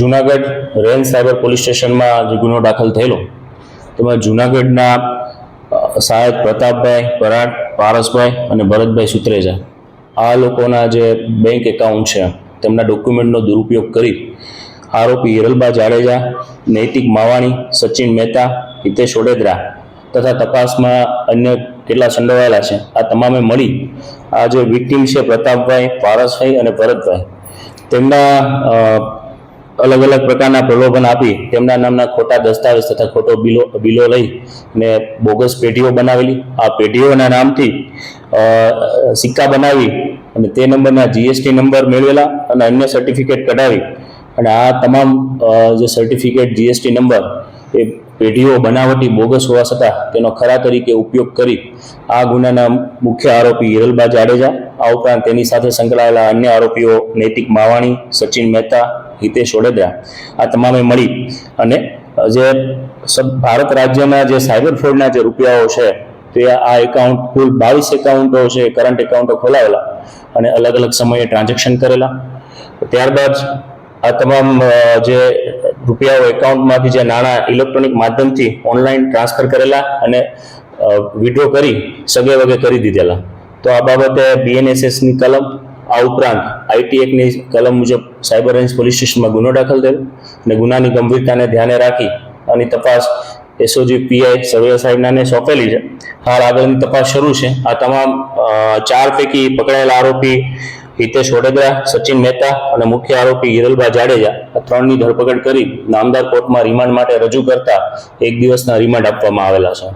Junagadh range cyber police સ્ટેશનમાં જે ગુનો દાખલ થયેલો, તેમાં જુનાગઢના સાહેબ પ્રતાપભાઈ પરાડ, પારસભાઈ અને ભરતભાઈ સુત્રેજા. આ લોકોના જે બેંક એકાઉન્ટ છે, તેમના ડોક્યુમેન્ટનો દુરુપયોગ કરી આરોપી હિરલબા જાડેજા, નૈતિક માવાણી, સચિન મહેતા, હિતેશ ઓડેદરા તથા તપાસમાં અન્ય કેટલા સંડોવાયેલા છે, આ તમામે મળી આ જે વિક્ટીમ છે પ્રતાપભાઈ, પારસભાઈ અને ભરતભાઈ. તેમના અલગ અલગ પ્રકારના પ્રલોભન આપી તેમના નામના ખોટા દસ્તાવેજ તથા ખોટો બિલો બિલો લઈ ને બોગસ પેઢીઓ બનાવેલી. આ પેઢીઓના નામથી સિક્કા બનાવી અને તે નંબરના જીએસટી નંબર મેળવેલા અને અન્ય સર્ટિફિકેટ કઢાવી. અને આ તમામ જે સર્ટિફિકેટ જીએસટી નંબર એ પેઢીઓ બનાવટી બોગસ હોવા છતાં તેનો ખરા તરીકે ઉપયોગ કરી આ ગુનાના મુખ્ય આરોપી હિરલબા જાડેજા, આ ઉપરાંત તેની સાથે સંકળાયેલા અન્ય આરોપીઓ નૈતિક માવાણી, સચિન મહેતા હિતેશ ઓડેદરા આ તમામે મળી. અને જે ભારત રાજ્યના જે સાયબર ફ્રોડના જે રૂપિયાઓ છે, તે આ એકાઉન્ટ, કુલ બાવીસ એકાઉન્ટો છે, કરંટ એકાઉન્ટો ખોલાવેલા અને અલગ અલગ સમયે ટ્રાન્ઝેક્શન કરેલા. ત્યારબાદ આ તમામ જે રૂપિયાઓ એકાઉન્ટમાંથી જે નાણાં ઇલેક્ટ્રોનિક માધ્યમથી ઓનલાઈન ટ્રાન્સફર કરેલા અને વિડ્રો કરી, સગે વગે કરી દીધેલા. તો આ બાબતે બીએનએસએસની કલમ આ ઉપરાંત આઈટી એક્ટની કલમ મુજબ સાયબર રેન્જ પોલીસ સ્ટેશનમાં ગુનો દાખલ થયો અને ગુનાની ગંભીરતાને ધ્યાને રાખી આની તપાસ એસઓજી પીઆઈ સર્વે સાહેબનાને સોંપેલી છે. હાલ આગળની તપાસ શરૂ છે. આ તમામ ચાર પૈકી પકડાયેલા આરોપી હિતેશ વડોદરા, સચિન મહેતા અને મુખ્ય આરોપી હિરલબા જાડેજા આ ત્રણની ધરપકડ કરી નામદાર કોર્ટમાં રિમાન્ડ માટે રજૂ કરતા એક દિવસના રિમાન્ડ આપવામાં આવેલા છે.